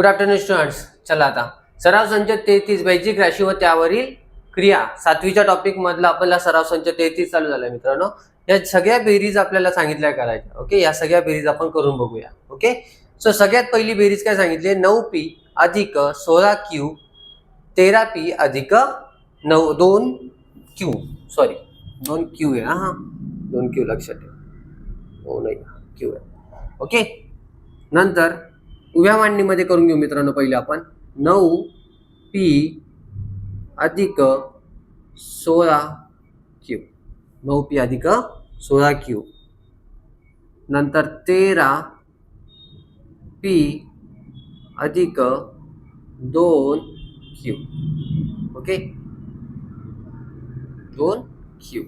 Good afternoon students चला आता. सराव संच तेहतीस वैजिक राशी व त्यावरील क्रिया. सातवीच्या टॉपिक मधला आपल्याला सराव संच तेहतीस चालू झाला मित्रांनो. या सगळ्या बेरीज आपल्याला सांगितल्या करायच्या ओके या सगळ्या बेरीज आपण करून बघूया ओके सो सगळ्यात पहिली बेरीज काय सांगितली? नऊ पी अधिक सोळा क्यू तेरा पी अधिक नऊ दोन क्यू सॉरी दोन क्यू आहे हा दोन क्यू लक्षात ठेव. हो नाही क्यू आहे. ओके नंतर उभ्या मांडणीमध्ये करून घेऊ मित्रांनो पहिले आपण. नऊ पी अधिक सोळा क्यू. नऊ पी अधिक सोळा क्यू. नंतर तेरा पी अधिक दोन क्यू. ओके? दोन क्यू.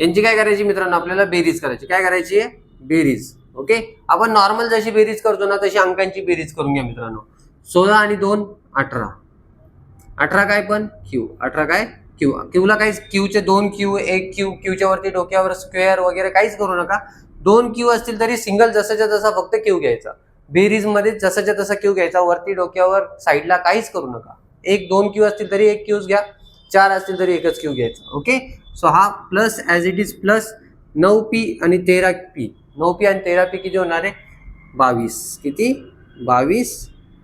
यांची काय करायची मित्रांनो? आपल्याला बेरीज करायची. काय करायची? आहे बेरीज. ओके? आपण नॉर्मल जशी बेरीज करतो ना तशी अंकांची बेरीज करून घ्या मित्रांनो. सोळा आणि दोन अठरा. अठरा काय पण? क्यू अठरा काय? क्यू क्यूला काही क्यूचे दोन क्यू एक क्यू क्यूच्या वरती डोक्यावर स्क्वेअर वगैरे काहीच करू नका. दोन क्यू असतील तरी सिंगल जसाच्या तसा फक्त क्यू घ्यायचा. बेरीजमध्ये जसाच्या तसा क्यू घ्यायचा. वरती डोक्यावर साईडला काहीच करू नका. एक दोन क्यू असतील तरी एक क्यूज घ्या. चार असतील तरी एकच क्यू घ्यायचा. ओके? सो हा plus as it is plus नऊ पी आणि तेरा पी नऊ पी आणि तेरा पी किती होणार आहे? बावीस. किती? बावीस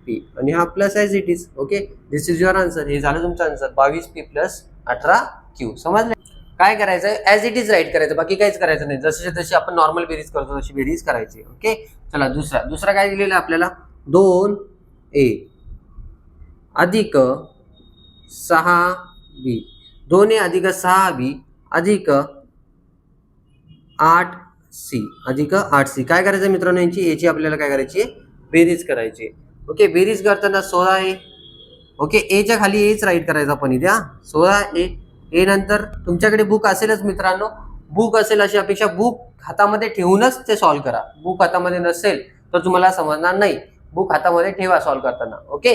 पी आणि हा plus as it is okay this is your answer हे झालं तुमचं आन्सर बावीस पी प्लस अठरा क्यू समजलं? काय करायचं? ॲज इट इज राईट करायचं. बाकी काहीच करायचं नाही. जसे तशी आपण नॉर्मल बेरीज करतो तशी बेरीज करायची. ओके चला दुसरा. दुसरा काय दिलेला आहे आपल्याला? दोन ए अधिक सहा बी दोन ए अधिक सहा बी अधिक आठ सी. अधिक आठ सी. काय करायचं मित्रांनो यांची? याची आपल्याला काय करायची? आहे बेरीज करायची. आहे. ओके बेरीज करताना सोळा ए. ओके एच्या खाली एच राईट करायचं आपण इथे हा. सोळा ए. ए नंतर तुमच्याकडे बुक असेलच मित्रांनो. बुक असेल अशी अपेक्षा बुक हातामध्ये ठेवूनच ते सॉल्व्ह करा. बुक हातामध्ये नसेल तर तुम्हाला समजणार नाही. बुक हातामध्ये ठेवा सॉल्व्ह करताना. ओके?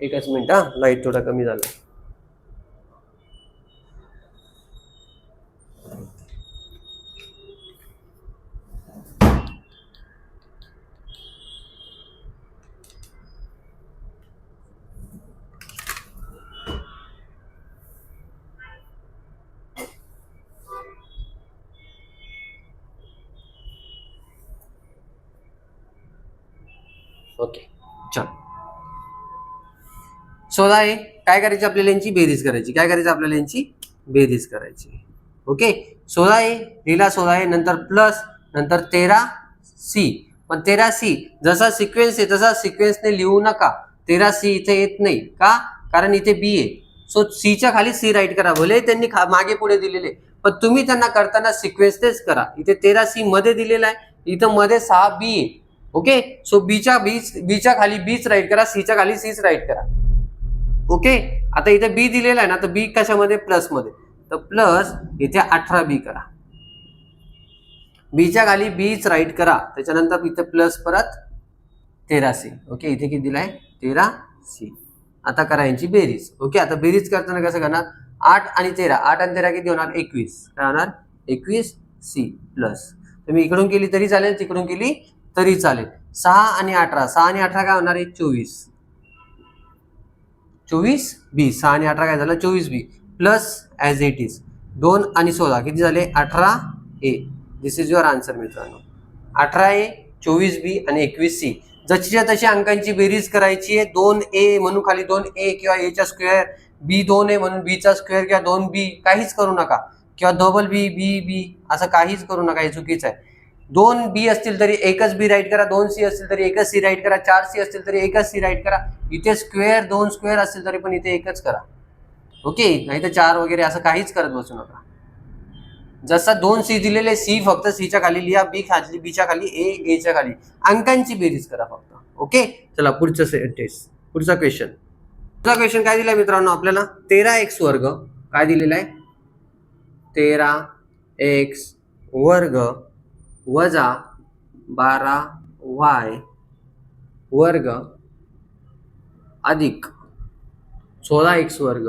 एकच मिनिट हा. लाइट थोडा कमी झाला. ओके. चल. सोळा आहे काय करायची आपल्याला यांची? बेरीज करायची. काय करायचं आपल्याला यांची? बेरीज करायची. ओके? सोळा आहे लिहिला सोळा आहे नंतर प्लस नंतर तेरा सी. पण तेरा सी. जसा सिक्वेन्स आहे तसा सिक्वेन्सने लिहू नका. तेरा सी इथे येत नाही. का? कारण इथे बी आहे. सो सीच्या खाली सी राईट करा. भले त्यांनी खा- मागे पुढे दिलेले. पण तुम्ही त्यांना करताना सिक्वेन्सनेच करा. इथे तेरा सी मध्ये दिलेला आहे. इथं मध्ये सहा बी आहे. ओके सो बीच्या बीच बीच्या खाली बीच राईट करा सीच्या खाली सीच राईट करा. ओके आता इथे बी दिलेला आहे ना तर बी कशामध्ये? प्लसमध्ये. तर प्लस इथे अठरा बी करा. बीच्या खाली बीच राईट करा. त्याच्यानंतर इथे प्लस परत तेरा सी ओके इथे किती दिलाय? तेरा सी आता करा यांची बेरीज. ओके आता बेरीज करताना कसं करणार? आठ आणि तेरा. आठ आणि तेरा किती होणार? एकवीस. काय होणार? एकवीस सी प्लस तुम्ही इकडून केली तरी चालेल तिकडून केली तरी चालेल. सहा आणि अठरा. सहा आणि अठरा काय होणार आहे? चोवीस. चोवीस बी सहा आणि अठरा काय झालं? चोवीस B plus as it is दोन आणि सोळा. किती झाले? अठरा A this is your answer मित्रांनो. अठरा ए चोवीस बी आणि एकवीस सी जशीच्या तशी अंकांची बेरीज करायची आहे. दोन ए म्हणून खाली दोन ए किंवा एच्या स्क्वेअर बी दोन ए म्हणून बीचा स्क्वेअर किंवा दोन बी काहीच करू नका. किंवा डबल बी बी बी असं काहीच करू नका. हे चुकीचं आहे. दोन बी असतील तरी एकच बी राईट करा दोन सी असतील तरी एकच सी राईट करा चार सी असतील तरी एकच सी राईट करा. इथे स्क्वेअर दोन स्क्वेअर असतील तरी पण इथे एकच करा. ओके नाही तर चार वगैरे असं काहीच करत बसू नका. जसा दोन सी दिलेले सी फक्त सीच्या खाली लिहा बी खाली बीच्या खाली ए एच्या खाली. अंकांची बेरीज करा फक्त. ओके चला पुढचं टेस्ट पुढचा क्वेश्चन पुढचा क्वेश्चन काय दिलाय मित्रांनो आपल्याला? तेरा एक्स वर्ग. काय दिलेला आहे? तेरा एक्स वर्ग. वजा बारा वाय वर्ग अधिक सोळा एक्स वर्ग.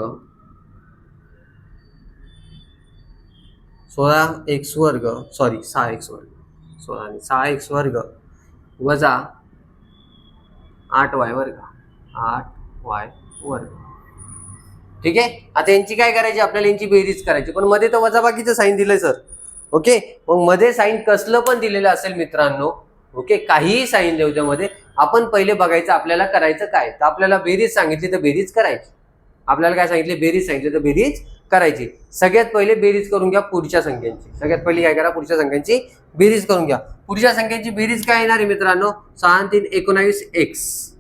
सोळा एक्स वर्ग सॉरी सहा एक्स वर्ग. सोळा सहा एक्स वर्ग वजा आठ वाय वर्ग. आठ वाय वर्ग. ठीक आहे? आता यांची काय करायची? आपल्याला यांची बेरीज करायची. पण मध्ये तर वजाबाकीचं साईन दिलंय सर ओके? मग मध्ये साईन कसलं पण दिलेलं असेल मित्रांनो ओके? काहीही साईन देऊ त्यामध्ये. आपण पहिले बघायचं आपल्याला करायचं काय? तर आपल्याला बेरीज सांगितली तर बेरीज करायची. आपल्याला काय सांगितले? बेरीज सांगितली तर बेरीज करायची. सगळ्यात पहिले बेरीज करून घ्या पुढच्या संख्यांची. सगळ्यात पहिली काय करा? पुढच्या संख्यांची बेरीज करून घ्या. पुढच्या संख्यांची बेरीज काय येणार आहे मित्रांनो? सहा तीन एकोणावीस एक्स.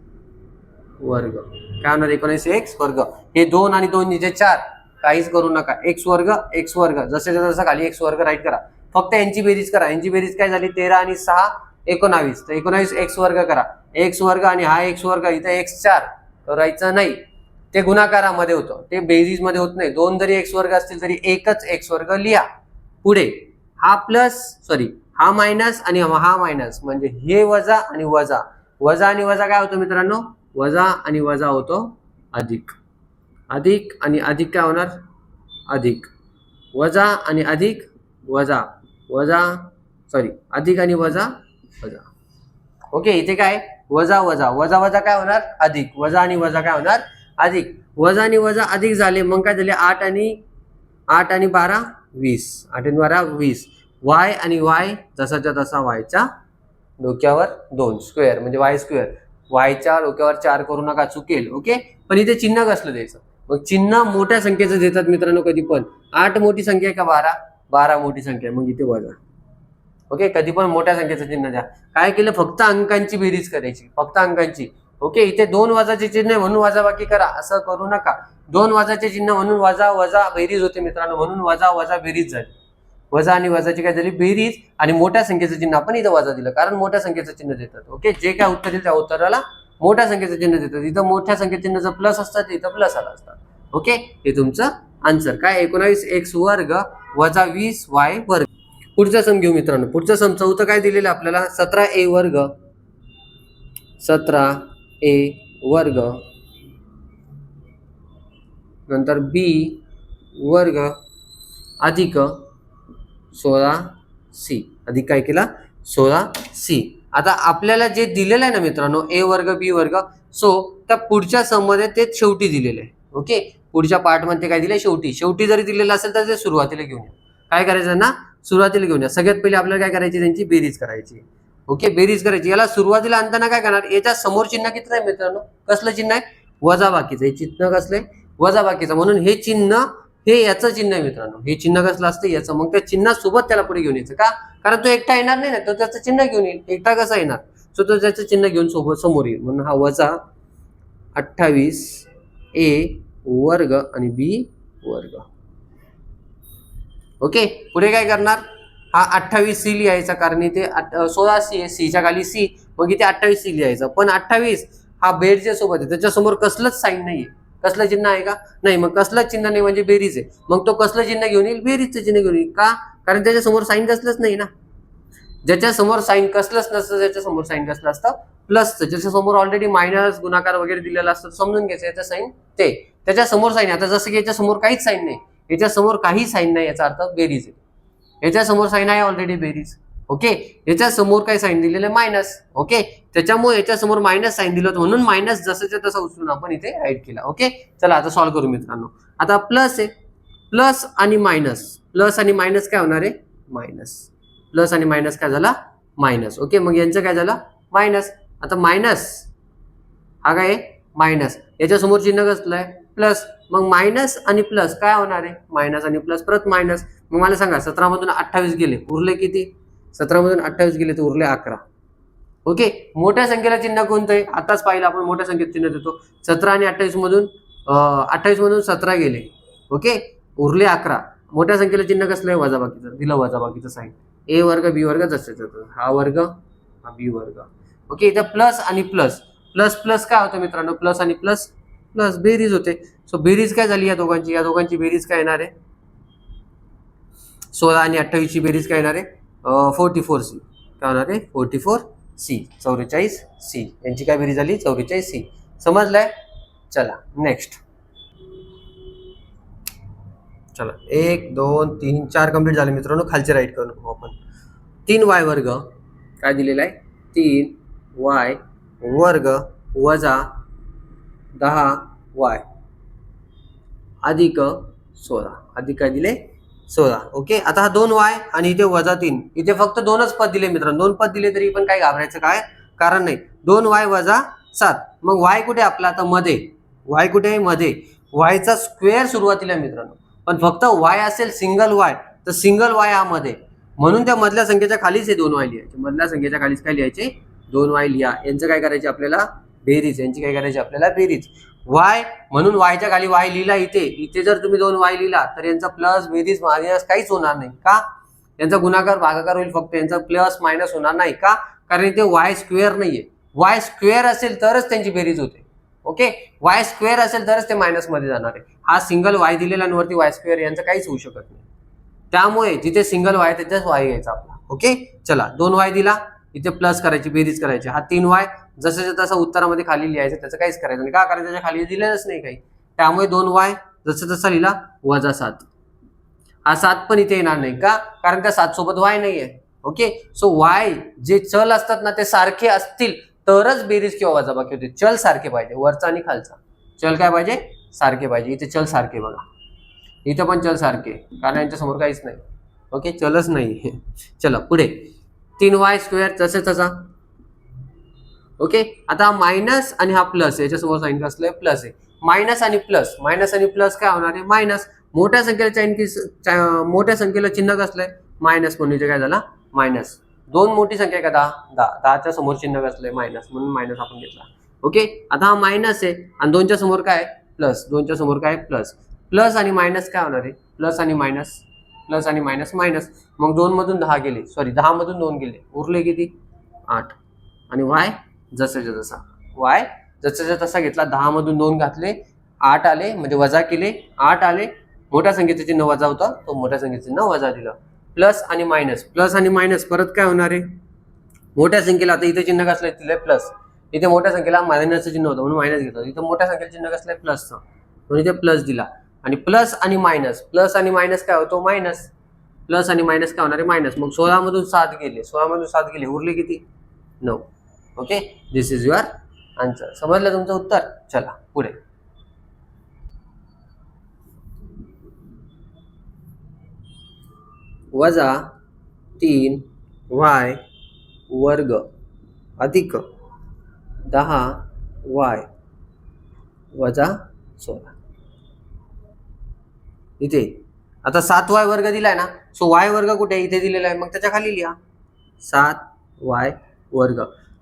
वर्ग. काय होणार? एकोणीस एक्स वर्ग. हे दोन आणि दोन म्हणजे चार. काहीच करू नका. एक्स वर्ग एक्स वर्ग जसे जसं खाली एक्स वर्ग राईट करा. फक्त यांची बेरीज करा. यांची बेरीज काय झाली? तेरा आणि सहा एकोणावीस. तर एकोणावीस एक्स वर्ग करा. एक्स वर्ग आणि हा एक्स वर्ग इथं एक्स चार. करायचं नाही. ते गुणाकारामध्ये होतं. ते बेरीजमध्ये होत नाही. दोन जरी एक्स वर्ग असतील तरी एकच एक्स वर्ग लिहा. पुढे. हा प्लस सॉरी हा मायनस आणि हा मायनस म्हणजे हे वजा आणि वजा. वजा आणि वजा काय होतो मित्रांनो? वजा आणि वजा होतो अधिक. अधिक आणि अधिक काय होणार? अधिक. वजा आणि अधिक वजा. वजा सॉरी अधिक आणि वजा वजा. ओके इथे काय? वजा वजा. वजा वजा काय होणार? अधिक. वजा आणि वजा काय होणार? अधिक. वजा आणि वजा अधिक झाले मग काय झाले? आठ आणि आठ आणि बारा वीस. आठ आणि बारा वीस. वाय आणि वाय जसाच्या तसा वायच्या डोक्यावर दोन. स्क्वेअर म्हणजे वाय स्क्वेअर वायच्या डोक्यावर चार करू नका चुकेल. ओके पण इथे चिन्ह कसलं द्यायचं? मग चिन्ह मोठ्या संख्येचं देतात मित्रांनो कधी पण. आठ मोठी संख्या आहे का बारा? बारा मोठी संख्या आहे. मग इथे वजा ओके कधी पण मोठ्या संख्येचं चिन्ह द्या. काय केलं? फक्त अंकांची बेरीज करायची. फक्त अंकांची. ओके इथे दोन वाजाचे चिन्ह आहे म्हणून वजाबाकी करा. असं करू नका. दोन वाजाचे चिन्ह म्हणून वजा वजा बेरीज होते मित्रांनो. म्हणून वजा वजा बेरीज झाली. वजा आणि वजाची काय झाली? बेरीज आणि मोठ्या संख्येचं चिन्ह आपण इथं वजा दिलं. कारण मोठ्या संख्येचं चिन्ह देतात. ओके जे काय उत्तर येईल त्या उत्तराला मोठ्या संख्येचं चिन्ह देतात. इथं मोठ्या संख्येचं चिन्ह प्लस असतात इथं प्लस आला असतात ओके हे तुमचं आन्सर काय एकोणावीस एक्स वर्ग वजा वीस वाय वर्ग. पुढचा सम घेऊ मित्रांनो. पुढचा सम चौथं काय दिलेलं आपल्याला? सतरा ए वर्ग. सतरा ए वर्ग. नंतर बी वर्ग अधिक सोळा सी अधिक काय केला? सोळा सी आता आपल्याला जे दिलेलं आहे ना मित्रांनो ए वर्ग बी वर्ग सो त्या पुढच्या सममध्ये ते शेवटी दिलेलं आहे. ओके पुढच्या पार्टमध्ये काय दिले शेवटी. शेवटी जरी दिलेलं असेल तर ते सुरुवातीला घेऊन या. काय करायचं ना सुरुवातीला घेऊन या. सगळ्यात पहिले आपल्याला काय करायची त्यांची? बेरीज करायची. ओके बेरीज करायची. याला सुरुवातीला आणताना काय करणार? याच्या समोर चिन्ह किती आहे मित्रांनो? कसलं चिन्ह आहे? वजा बाकीचं हे चिन्ह कसलं आहे? वजा बाकीचं म्हणून हे चिन्ह हे याचं चिन्ह आहे मित्रांनो. हे चिन्ह कसलं असतं? याचं. मग त्या चिन्हासोबत त्याला पुढे घेऊन यायचं का? कारण तो एकटा येणार नाही ना. तो त्याचं चिन्ह घेऊन येईल. एकटा कसा येणार? सो तो त्याचं चिन्ह घेऊन सोबत समोर येईल. म्हणून हा वजा अठ्ठावीस ए वर्ग आणि बी वर्ग. ओके? पुढे काय करणार? हा अठ्ठावीस सी लिहायचा कारण इथे सोळा सी आहे. सीच्या खाली सी मग इथे अठ्ठावीस सी लिहायचं. पण अठ्ठावीस हा बेरच्या सोबत आहे. त्याच्यासमोर कसलंच साईन नाहीये. कसलं चिन्ह आहे का? नाही मग कसलंच चिन्ह नाही म्हणजे बेरीज आहे. मग तो कसलं चिन्ह घेऊन येईल? बेरीजचं चिन्ह घेऊन येईल. का? कारण त्याच्यासमोर साईन कसलंच नाही ना. ज्याच्यासमोर साईन कसलंच नसतं त्याच्यासमोर साईन कसलं असतं? प्लसचं ज्याच्यासमोर ऑलरेडी मायनस गुणाकार वगैरे दिलेला असतं समजून घ्यायचं याचं साईन ते. त्याच्यासमोर साईन आता जसं की याच्यासमोर काहीच साईन नाही. याच्यासमोर काही साईन नाही याचा अर्थ बेरीज आहे. याच्यासमोर साईन आहे ऑलरेडी बेरीज. ओके? याच्या समोर काय साईन दिलेलं आहे? Minus okay? त्याच्यामुळे याच्या समोर मायनस साईन दिलं होतं. म्हणून मायनस जसंच्या तसं उचलून आपण इथे राईट केला. ओके? चला आता सॉल्व्ह करू मित्रांनो. आता प्लस आहे. प्लस आणि मायनस प्लस आणि मायनस काय होणार आहे? मायनस प्लस आणि मायनस काय झाला? Minus okay? मग यांचं काय झालं? मायनस आता मायनस हा काय आहे? मायनस याच्या समोर चिन्ह कसलं आहे? प्लस मग मायनस आणि प्लस काय होणार आहे? मायनस आणि प्लस परत मायनस मग मला सांगा सतरामधून अठ्ठावीस गेले. उरले किती? सतरामधून अठ्ठावीस गेले तर उरले अकरा. ओके मोठ्या संख्येला चिन्ह कोणतं आहे आताच पाहिलं आपण मोठ्या संख्येत चिन्ह देतो. सतरा आणि अठ्ठावीस मधून अठ्ठावीस मधून सतरा गेले. ओके उरले अकरा. मोठ्या संख्येला चिन्ह कसलं आहे? वजाबाकीचं. दिलं वजाबाकीचं साईन ए वर्ग बी वर्ग जसे हा वर्ग हा बी वर्ग. ओके इथं प्लस आणि प्लस प्लस प्लस काय होतं मित्रांनो? प्लस आणि प्लस प्लस बेरीज होते. सो बेरीज काय झाली या दोघांची? या दोघांची बेरीज काय येणार आहे? सोळा आणि अठ्ठावीसची बेरीज काय येणार आहे? फोर्टी फोर सी काय होणार आहे? फोर्टी फोर सी चौवेचाळीस सी यांची काय बेरीज झाली? चौवेचाळीस सी समजलाय? चला नेक्स्ट चला एक दोन तीन चार कंप्लीट झाले मित्रांनो. खालचे राईट करून आपण. तीन वाय वर्ग काय दिलेला आहे? तीन वाय वर्ग वजा दहा वाय अधिक सोळा. अधिक काय दिले? सोळा. ओके आता हा दोन वाय आणि इथे वजा तीन. इथे फक्त दोनच पद दिले मित्रांनो. दोन पद दिले तरी पण काय घाबरायचं काय कारण नाही. दोन वाय वजा सात. मग वाय कुठे आपला? आता मध्ये. वाय कुठे आहे? मध्ये. वायचा स्क्वेअर सुरुवातीला मित्रांनो. पण फक्त वाय असेल सिंगल वाय तर सिंगल वाय हा मध्ये. म्हणून त्या मधल्या संख्येच्या खालीच हे दोन वाय लिहायचे. मधल्या संख्येच्या खालीच काय लिहायचे? दोन वाय लिहा. यांचं काय करायचे आपल्याला? बेरीज. यांची काय करायची? आपल्याला बेरीज. वाय म्हणून वायच्या खाली वाय लिहिला इथे. इथे जर तुम्ही दोन वाय लिहिला तर यांचा प्लस बेरीज मायनस काहीच होणार नाही. का? यांचा गुणाकार भागाकार होईल फक्त. यांचा प्लस मायनस होणार नाही. का? कारण इथे वाय स्क्वेअर नाहीये. वाय स्क्वेअर असेल तरच त्यांची बेरीज होते. ओके वाय स्क्वेअर असेल तरच ते मायनसमध्ये जाणार आहे. हा सिंगल वाय दिलेला आणि वरती वाय स्क्वेअर यांचं काहीच होऊ शकत नाही. त्यामुळे जिथे सिंगल वाय त्याच्याच वाय घ्यायचा आपला. ओके चला दोन वाय दिला. इथे प्लस करायची बेरीज करायची. हा तीन वाय जसं तसं उत्तरामध्ये खाली लिहायचं त्याचं काहीच करायचं नाही. का कारण त्याच्याखाली दिलेलंच नाही काही. त्यामुळे दोन वाय जसं तसा लिहिला वजा सात. हा सात पण इथे येणार नाही का? कारण त्या सात सोबत वाय आहे ओके? सो वाय जे चल असतात ना ते सारखे असतील तरच बेरीज किंवा वजाबाकी होते. चल सारखे पाहिजे वरचा आणि खालचा. चल काय पाहिजे? सारखे पाहिजे. इथे चल सारखे बघा. इथं पण चल सारखे. कारण यांच्या समोर काहीच नाही. ओके? चलच नाही चला पुढे. तीन वाय स्क्वेअर तसे तसा ओके? आता मायनस आणि हा प्लस याच्यासमोर साईन कसलं आहे प्लस आहे. मायनस आणि प्लस. मायनस आणि प्लस काय होणार आहे? मायनस. मोठ्या संख्येला चाईन मोठ्या संख्येला चिन्ह कसलंय? मायनस म्हणून काय झाला? मायनस. दोन मोठी संख्या आहे का? दहा. दहा. दहाच्या समोर चिन्ह कसलंय? मायनस म्हणून मायनस आपण घेतला. ओके? आता हा मायनस आहे. आणि दोनच्या समोर काय? प्लस. दोनच्या समोर काय? प्लस. प्लस आणि मायनस काय होणार आहे? प्लस आणि मायनस. प्लस आणि मायनस मायनस. मग दोन मधून दहा गेले. सॉरी दहा मधून दोन गेले. उरले किती? आठ. आणि वाय जसाच्या जसा. वाय जसाच्या तसा घेतला दहा मधून दोन घातले आठ आले म्हणजे वजा केले आठ आले. मोठ्या संख्येचा चिन्ह वजा होता तो मोठ्या संख्येचे चिन्ह वजा दिलं. प्लस आणि मायनस प्लस आणि मायनस परत काय होणार आहे? मोठ्या संख्येला आता इथे चिन्ह कसलंय तिथले प्लस इथे मोठ्या संख्येला मायनसचं चिन्ह होतं म्हणून मायनस घेतलं. इथं मोठ्या संख्येला चिन्ह कसलंय प्लसचं म्हणून इथे प्लस दिला. आणि प्लस आणि मायनस प्लस आणि मायनस काय होतो? मायनस प्लस आणि मायनस काय होणार आहे? मायनस मग सोळामधून सात गेले. सोळामधून सात गेले. उरले किती? नऊ. Okay this is your answer समजलं तुमचं उत्तर? चला पुढे. वजा तीन वाय वर्ग अधिक दहा वाय वजा सोळा. इथे. आता सात वाय वर्ग दिलाय ना? सो वाय वर्ग कुठे? इथे दिलेला आहे. मग त्याच्याखाली लिहा. सात वाय वर्ग.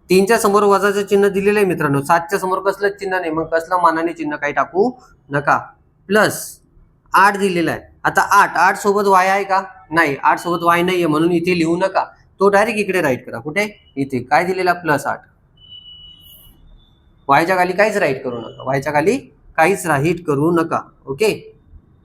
तीनच्या समोर वजाचं चिन्ह दिलेलं आहे मित्रांनो. सातच्या समोर कसलंच चिन्ह नाही मग कसलं मानाने चिन्ह काही टाकू नका. प्लस आठ दिलेला आहे. आता आठ आठ सोबत वाय आहे का? नाही आठ सोबत वाय नाहीये म्हणून इथे लिहू नका. तो डायरेक्ट इकडे राईट करा. कुठे? इथे. काय दिलेला? प्लस आठ. वायच्या खाली काहीच राईट करू नका. वायच्या खाली काहीच राईट करू नका. ओके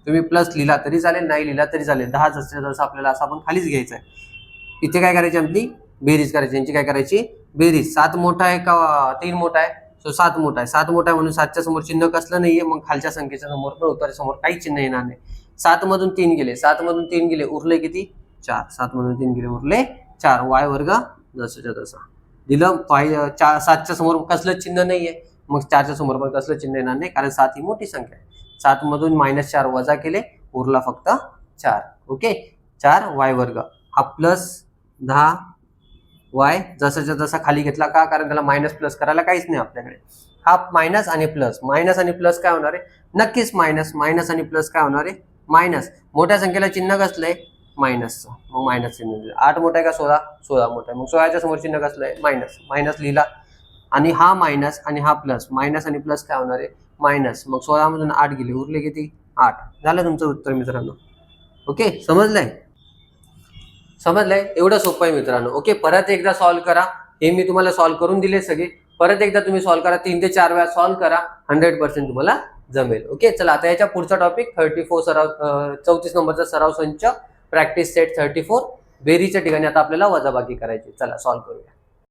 तुम्ही प्लस लिहिला तरी चालेल नाही लिहिला तरी चालेल. दहा जसं जसं आपल्याला असं आपण खालीच घ्यायचं आहे इथे काय करायची आपली? बेरीज करायची. यांची काय करायची? बेरीज. सात मोठा आहे का तीन मोठा आहे? सो सात मोठा आहे. सात मोठा आहे म्हणून सातच्या समोर चिन्ह कसलं नाहीये मग खालच्या संख्येच्या समोर पण उत्तराच्या समोर काही चिन्ह येणार नाही. सात मधून तीन गेले. सात मधून तीन गेले उरले किती? चार. सात मधून तीन गेले उरले चार. वाय वर्ग जसंच्या तसा. दिलं वाय चार सातच्या समोर कसलं चिन्ह नाहीये मग चारच्या समोर पण कसलं चिन्ह येणार नाही कारण सात ही मोठी संख्या आहे. सात मधून मायनस चार वजा केले उरला फक्त चार. ओके? चार वाय वर्ग. हा प्लस दहा वाय जसाच्या जसा खाली घेतला का? कारण त्याला मायनस प्लस करायला काहीच नाही आपल्याकडे. हा मायनस आणि प्लस मायनस आणि प्लस काय होणार आहे? नक्कीच मायनस मायनस आणि प्लस काय होणार आहे? मायनस मोठ्या संख्येला चिन्ह कसलंय? मायनसचं मग मायनस चिन्ह आठ मोठा आहे का सोळा? सोळा मोठा आहे. मग सोळाच्या समोर चिन्ह कसलंय? मायनस मायनस लिहिला. आणि हा मायनस आणि हा प्लस मायनस आणि प्लस काय होणार आहे? मायनस मग सोळामधून आठ गेले. उरले किती? आठ. झालं तुमचं उत्तर मित्रांनो. ओके समजलंय? समजलंय? एवढं सोपं आहे मित्रांनो. ओके परत एकदा सॉल्व्ह करा. हे मी तुम्हाला सॉल्व्ह करून दिले सगळे. परत एकदा तुम्ही सॉल्व्ह करा. तीन ते चार वेळा सॉल्व्ह करा. हंड्रेड पर्सेंट तुम्हाला जमेल. ओके चला आता याच्या पुढचा टॉपिक थर्टी फोर सराव चौतीस नंबरचा सराव संच प्रॅक्टिस सेट थर्टी फोर बेरीच्या ठिकाणी आता आपल्याला वजाबाकी करायची चला सॉल्व्ह करूया.